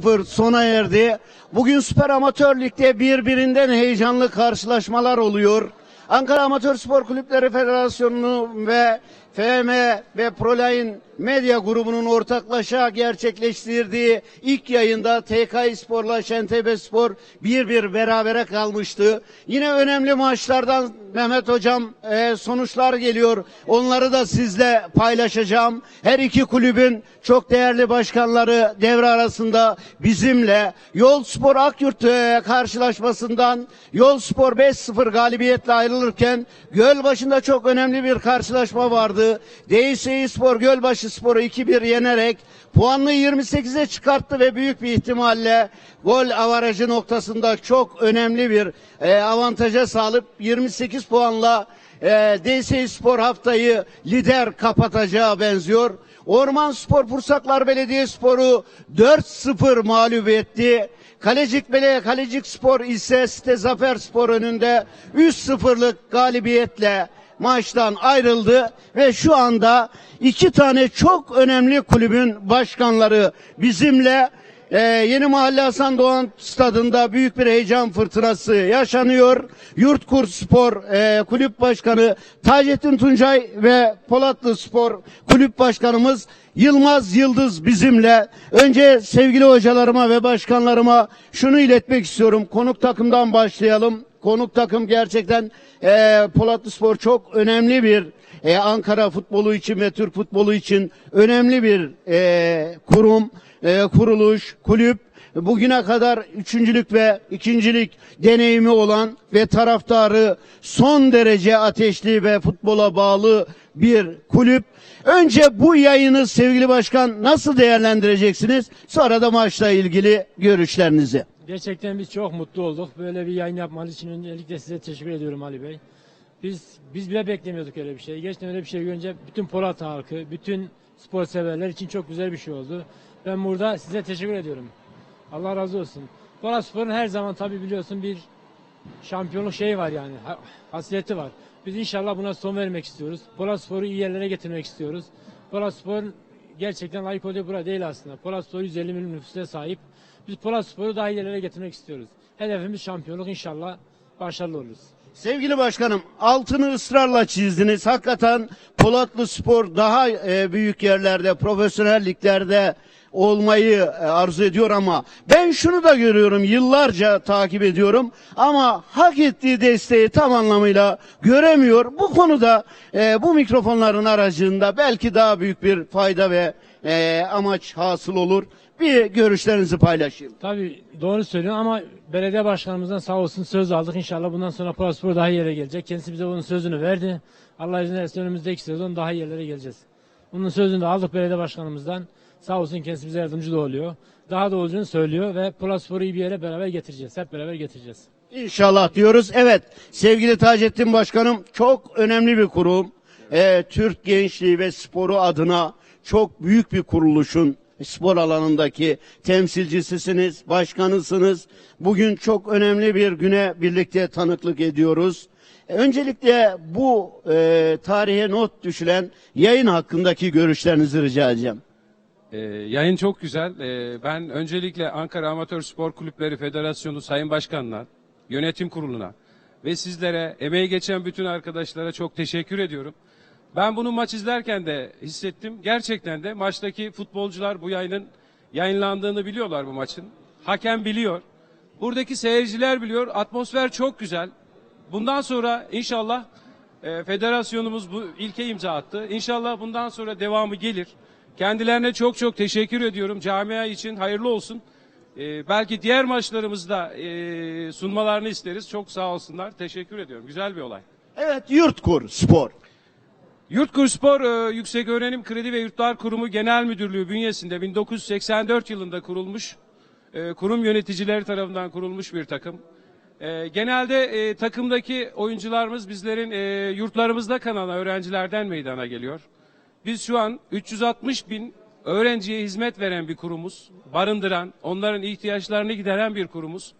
0 sona erdi. Bugün Süper Amatör Lig'de birbirinden heyecanlı karşılaşmalar oluyor. Ankara Amatör Spor Kulüpleri Federasyonu ve FM ve Proline Medya grubunun ortaklaşa gerçekleştirdiği ilk yayında TK Spor'la Şentebe Spor bir bir berabere kalmıştı. Yine önemli maçlardan Mehmet Hocam e, sonuçlar geliyor. Onları da sizle paylaşacağım. Her iki kulübün çok değerli başkanları devre arasında bizimle Yol Spor Akyurt e, karşılaşmasından Yol Spor 5-0 galibiyetle ayrılırken Gölbaşı'nda çok önemli bir karşılaşma vardı. DSİ Spor Gölbaşı Spor'u 2-1 yenerek puanını 28'e çıkarttı ve büyük bir ihtimalle gol avarajı noktasında çok önemli bir e, avantaja sağlayıp 28 puanla e, DSİ Spor haftayı lider kapatacağı benziyor. Orman Spor Pursaklar Belediyespor'u 4-0 mağlup etti. Kalecik Bele Kalecik Spor ise Site Zafer Spor önünde 3-0'lık galibiyetle maçtan ayrıldı ve şu anda iki tane çok önemli kulübün başkanları bizimle ee, Yeni Mahalle Hasan Doğan stadında büyük bir heyecan fırtınası yaşanıyor. Yurtkur Spor e, Kulüp Başkanı Taceddin Tuncay ve Polatlı Spor Kulüp Başkanımız Yılmaz Yıldız bizimle. Önce sevgili hocalarıma ve başkanlarıma şunu iletmek istiyorum. Konuk takımdan başlayalım. Konuk takım gerçekten e, Polatlı Spor çok önemli bir e, Ankara futbolu için ve Türk futbolu için önemli bir e, kurum, e, kuruluş, kulüp. Bugüne kadar üçüncülük ve ikincilik deneyimi olan ve taraftarı son derece ateşli ve futbola bağlı bir kulüp. Önce bu yayını sevgili başkan nasıl değerlendireceksiniz? Sonra da maçla ilgili görüşlerinizi. Gerçekten biz çok mutlu olduk. Böyle bir yayın yapmanız için öncelikle size teşekkür ediyorum Ali Bey. Biz biz bile beklemiyorduk öyle bir şey. Gerçekten öyle bir şey görünce bütün Polat halkı, bütün spor severler için çok güzel bir şey oldu. Ben burada size teşekkür ediyorum. Allah razı olsun. Polat Spor'un her zaman tabi biliyorsun bir şampiyonluk şeyi var yani. ha- Hasiyeti var. Biz inşallah buna son vermek istiyoruz. Polat Spor'u iyi yerlere getirmek istiyoruz. Polat Spor gerçekten layık olduğu bura değil aslında. Polat Spor 150 milyon nüfusa sahip. Biz Polat Spor'u daha iyi yerlere getirmek istiyoruz. Hedefimiz şampiyonluk inşallah başarılı oluruz. Sevgili başkanım altını ısrarla çizdiniz. Hakikaten Polatlı Spor daha e, büyük yerlerde, profesyonel liglerde olmayı e, arzu ediyor ama ben şunu da görüyorum yıllarca takip ediyorum ama hak ettiği desteği tam anlamıyla göremiyor. Bu konuda e, bu mikrofonların aracılığında belki daha büyük bir fayda ve e, amaç hasıl olur. Bir görüşlerinizi paylaşayım. Tabii doğru söylüyorsun ama belediye başkanımızdan sağ olsun söz aldık. İnşallah bundan sonra Polat Spor daha yere gelecek. Kendisi bize bunun sözünü verdi. Allah izin verirse önümüzdeki sezon daha yerlere geleceğiz. Bunun sözünü de aldık belediye başkanımızdan. Sağ olsun kendisi bize yardımcı da oluyor. Daha da olacağını söylüyor ve Polat Spor'u iyi bir yere beraber getireceğiz. Hep beraber getireceğiz. İnşallah diyoruz. Evet sevgili Taceddin Başkanım çok önemli bir kurum. Ee, Türk gençliği ve sporu adına çok büyük bir kuruluşun spor alanındaki temsilcisisiniz, başkanısınız. Bugün çok önemli bir güne birlikte tanıklık ediyoruz. E, Öncelikle bu e, tarihe not düşülen yayın hakkındaki görüşlerinizi rica edeceğim. Ee, yayın çok güzel. Ee, ben öncelikle Ankara Amatör Spor Kulüpleri Federasyonu Sayın Başkanına, yönetim kuruluna ve sizlere, emeği geçen bütün arkadaşlara çok teşekkür ediyorum. Ben bunu maç izlerken de hissettim. Gerçekten de maçtaki futbolcular bu yayının yayınlandığını biliyorlar bu maçın. Hakem biliyor. Buradaki seyirciler biliyor. Atmosfer çok güzel. Bundan sonra inşallah e, federasyonumuz bu ilke imza attı. İnşallah bundan sonra devamı gelir. Kendilerine çok çok teşekkür ediyorum. Camia için hayırlı olsun. E, belki diğer maçlarımızda e, sunmalarını isteriz. Çok sağ olsunlar. Teşekkür ediyorum. Güzel bir olay. Evet Yurtkur Spor. Yurtkur Spor e, Yüksek Öğrenim Kredi ve Yurtlar Kurumu Genel Müdürlüğü bünyesinde 1984 yılında kurulmuş, e, kurum yöneticileri tarafından kurulmuş bir takım. E, genelde e, takımdaki oyuncularımız bizlerin e, yurtlarımızda kalan öğrencilerden meydana geliyor. Biz şu an 360 bin öğrenciye hizmet veren bir kurumuz, barındıran, onların ihtiyaçlarını gideren bir kurumuz.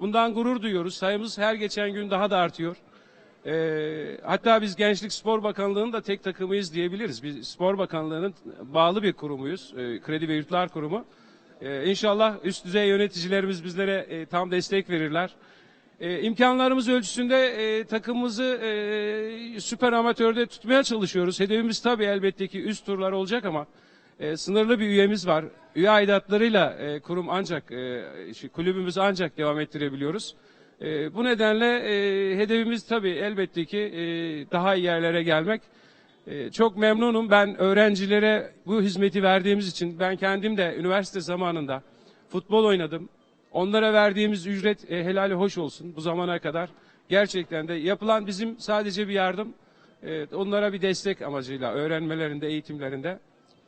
Bundan gurur duyuyoruz. Sayımız her geçen gün daha da artıyor. Ee, hatta biz Gençlik Spor Bakanlığı'nın da tek takımıyız diyebiliriz. Biz Spor Bakanlığı'nın bağlı bir kurumuyuz. Ee, Kredi ve Yurtlar Kurumu. E, inşallah üst düzey yöneticilerimiz bizlere e, tam destek verirler. E, imkanlarımız ölçüsünde e, takımımızı e, süper amatörde tutmaya çalışıyoruz. Hedefimiz tabii elbette ki üst turlar olacak ama e, sınırlı bir üyemiz var. Üye aidatlarıyla e, kurum ancak, e, şu kulübümüzü ancak devam ettirebiliyoruz. E, bu nedenle e, hedefimiz tabii elbette ki e, daha iyi yerlere gelmek. E, çok memnunum. Ben öğrencilere bu hizmeti verdiğimiz için ben kendim de üniversite zamanında futbol oynadım. Onlara verdiğimiz ücret e, helali hoş olsun bu zamana kadar. Gerçekten de yapılan bizim sadece bir yardım. e, onlara bir destek amacıyla öğrenmelerinde, eğitimlerinde.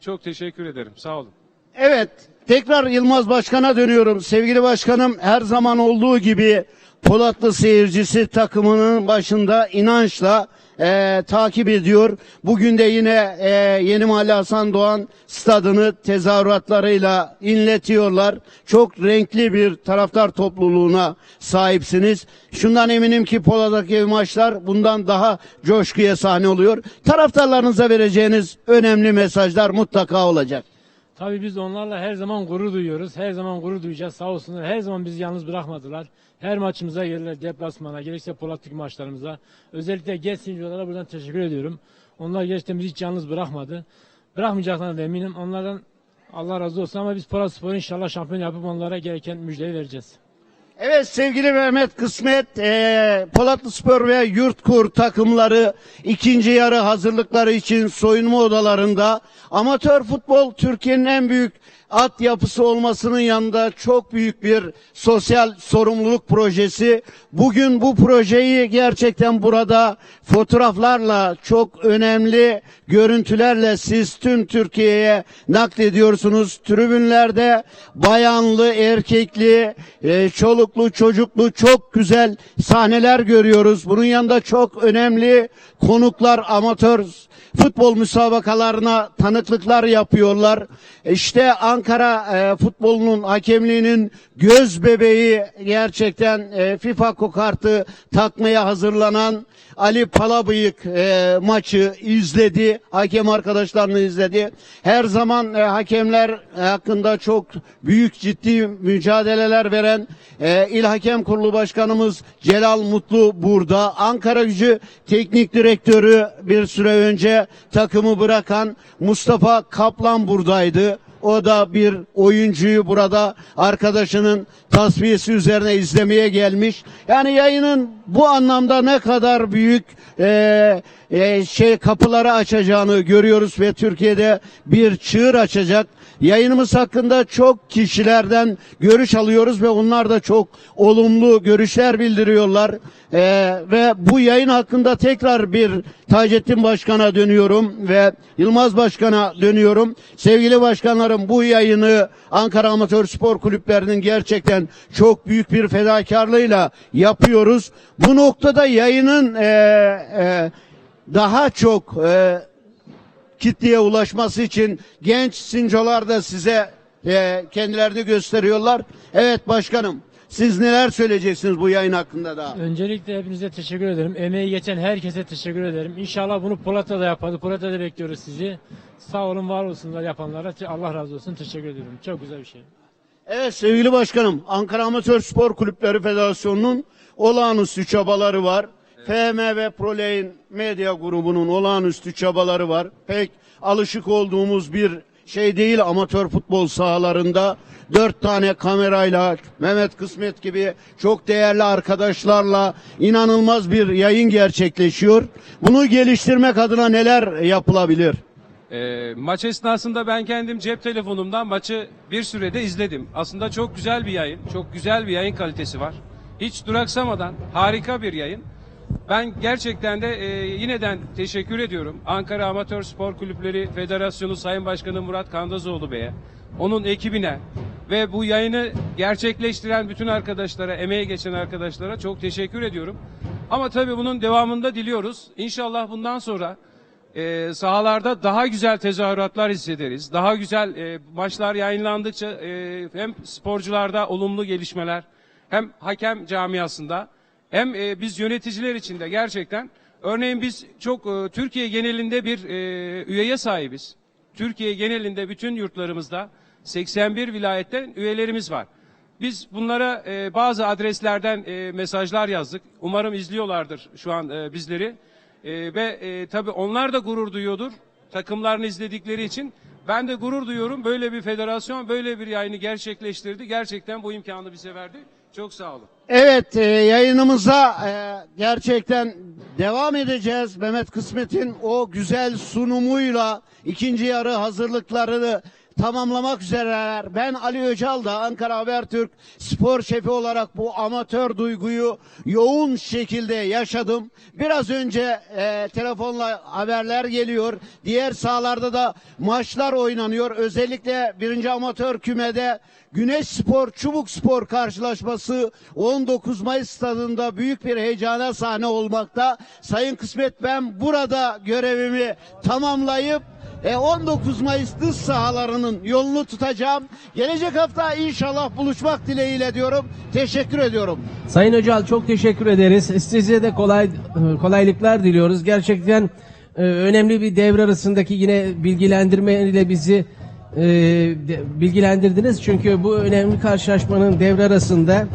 Çok teşekkür ederim. Sağ olun. Evet, tekrar Yılmaz Başkan'a dönüyorum. Sevgili başkanım her zaman olduğu gibi Polatlı seyircisi takımının başında inançla eee, takip ediyor. Bugün de yine eee, Yeni Mahalle Hasan Doğan stadını tezahüratlarıyla inletiyorlar. Çok renkli bir taraftar topluluğuna sahipsiniz. Şundan eminim ki Polat'taki maçlar bundan daha coşkuya sahne oluyor. Taraftarlarınıza vereceğiniz önemli mesajlar mutlaka olacak. Tabii biz onlarla her zaman gurur duyuyoruz. Her zaman gurur duyacağız. Sağ olsunlar. Her zaman bizi yalnız bırakmadılar. Her maçımıza gelirler. Deplasmana, gerekse Polatlık maçlarımıza. Özellikle genç sinirlere buradan teşekkür ediyorum. Onlar gerçekten bizi hiç yalnız bırakmadı. Bırakmayacaklarına da eminim. Onlardan Allah razı olsun ama biz Polat Spor'u inşallah şampiyon yapıp onlara gereken müjdeyi vereceğiz. Evet sevgili Mehmet Kısmet, eee Polatlı Spor ve Yurtkur takımları ikinci yarı hazırlıkları için soyunma odalarında. Amatör futbol Türkiye'nin en büyük at yapısı olmasının yanında çok büyük bir sosyal sorumluluk projesi. Bugün bu projeyi gerçekten burada fotoğraflarla çok önemli görüntülerle siz tüm Türkiye'ye naklediyorsunuz. Tribünlerde bayanlı, erkekli, e, çoluklu, çocuklu çok güzel sahneler görüyoruz. Bunun yanında çok önemli konuklar, amatör futbol müsabakalarına tanıklıklar yapıyorlar. İşte Ankara e, futbolunun hakemliğinin göz bebeği gerçekten e, FIFA kokartı takmaya hazırlanan Ali Palabıyık e, maçı izledi. Hakem arkadaşlarını izledi. Her zaman e, hakemler hakkında çok büyük ciddi mücadeleler veren e, İl Hakem Kurulu Başkanımız Celal Mutlu burada. Ankara Gücü Teknik Direktörü bir süre önce takımı bırakan Mustafa Kaplan buradaydı. O da bir oyuncuyu burada arkadaşının tasfiyesi üzerine izlemeye gelmiş. Yani yayının bu anlamda ne kadar büyük eee, eee, şey kapıları açacağını görüyoruz ve Türkiye'de bir çığır açacak. Yayınımız hakkında çok kişilerden görüş alıyoruz ve onlar da çok olumlu görüşler bildiriyorlar. Ee, ve bu yayın hakkında tekrar bir Taceddin Başkan'a dönüyorum ve Yılmaz Başkan'a dönüyorum. Sevgili başkanlarım bu yayını Ankara Amatör Spor Kulüplerinin gerçekten çok büyük bir fedakarlığıyla yapıyoruz. Bu noktada yayının e, e, daha çok e, kitleye ulaşması için genç sincolar da size e, kendilerini gösteriyorlar. Evet başkanım siz neler söyleyeceksiniz bu yayın hakkında da? Öncelikle hepinize teşekkür ederim. Emeği geçen herkese teşekkür ederim. İnşallah bunu Polat'ta da yapardı. Polat'ta da bekliyoruz sizi. Sağ olun, var olsunlar yapanlara. Allah razı olsun. Teşekkür ediyorum. Çok güzel bir şey. Evet sevgili başkanım Ankara Amatör Spor Kulüpleri Federasyonu'nun olağanüstü çabaları var. FM ve Prolein Medya grubunun olağanüstü çabaları var. Pek alışık olduğumuz bir şey değil amatör futbol sahalarında. Dört tane kamerayla Mehmet Kısmet gibi çok değerli arkadaşlarla inanılmaz bir yayın gerçekleşiyor. Bunu geliştirmek adına neler yapılabilir? E, maç esnasında ben kendim cep telefonumdan maçı bir sürede izledim. Aslında çok güzel bir yayın, çok güzel bir yayın kalitesi var. Hiç duraksamadan harika bir yayın. Ben gerçekten de e, yineden teşekkür ediyorum. Ankara Amatör Spor Kulüpleri Federasyonu Sayın Başkanı Murat Kandazoğlu Bey'e, onun ekibine ve bu yayını gerçekleştiren bütün arkadaşlara, emeği geçen arkadaşlara çok teşekkür ediyorum. Ama tabii bunun devamında diliyoruz. İnşallah bundan sonra e, sahalarda daha güzel tezahüratlar hissederiz. Daha güzel e, maçlar yayınlandıkça e, hem sporcularda olumlu gelişmeler hem hakem camiasında hem e, biz yöneticiler için de gerçekten örneğin biz çok e, Türkiye genelinde bir e, üyeye sahibiz. Türkiye genelinde bütün yurtlarımızda 81 vilayetten üyelerimiz var. Biz bunlara e, bazı adreslerden e, mesajlar yazdık. Umarım izliyorlardır şu an e, bizleri. E, ve e, tabii onlar da gurur duyuyordur takımlarını izledikleri için. Ben de gurur duyuyorum. Böyle bir federasyon böyle bir yayını gerçekleştirdi. Gerçekten bu imkanı bize verdi. Çok sağ olun. Evet e, yayınımıza e, gerçekten devam edeceğiz. Mehmet Kısmet'in o güzel sunumuyla ikinci yarı hazırlıklarını tamamlamak üzereler. Ben Ali Öcal da Ankara Habertürk spor şefi olarak bu amatör duyguyu yoğun şekilde yaşadım. Biraz önce e, telefonla haberler geliyor. Diğer sahalarda da maçlar oynanıyor. Özellikle birinci amatör kümede Güneş Spor Çubuk Spor karşılaşması 19 Mayıs stadında büyük bir heyecana sahne olmakta. Sayın Kısmet ben burada görevimi tamamlayıp e, 19 Mayıs dış sahalarının yolunu tutacağım. Gelecek hafta inşallah buluşmak dileğiyle diyorum. Teşekkür ediyorum. Sayın Öcal çok teşekkür ederiz. Size de kolay kolaylıklar diliyoruz. Gerçekten e, önemli bir devre arasındaki yine bilgilendirme ile bizi e, de- bilgilendirdiniz. Çünkü bu önemli karşılaşmanın devre arasında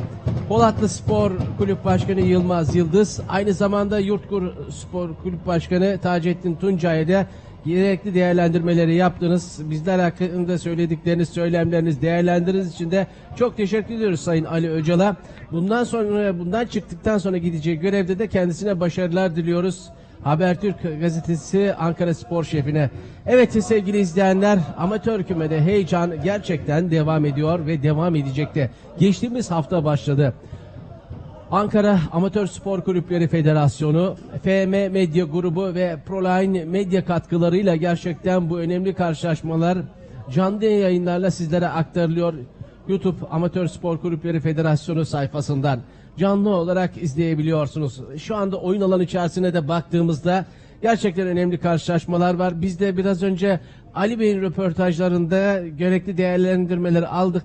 Polatlı Spor Kulüp Başkanı Yılmaz Yıldız, aynı zamanda Yurtkur Spor Kulüp Başkanı Taceddin Tuncay'a da gerekli değerlendirmeleri yaptınız. Bizler hakkında söyledikleriniz, söylemleriniz, değerlendiriniz için de çok teşekkür ediyoruz Sayın Ali Öcal'a. Bundan sonra, bundan çıktıktan sonra gideceği görevde de kendisine başarılar diliyoruz. Habertürk gazetesi Ankara Spor Şefi'ne. Evet sevgili izleyenler amatör kümede heyecan gerçekten devam ediyor ve devam edecek de. Geçtiğimiz hafta başladı. Ankara Amatör Spor Kulüpleri Federasyonu, FM Medya Grubu ve Proline Medya katkılarıyla gerçekten bu önemli karşılaşmalar canlı yayınlarla sizlere aktarılıyor. YouTube Amatör Spor Kulüpleri Federasyonu sayfasından canlı olarak izleyebiliyorsunuz. Şu anda oyun alanı içerisine de baktığımızda gerçekten önemli karşılaşmalar var. Biz de biraz önce Ali Bey'in röportajlarında gerekli değerlendirmeleri aldık.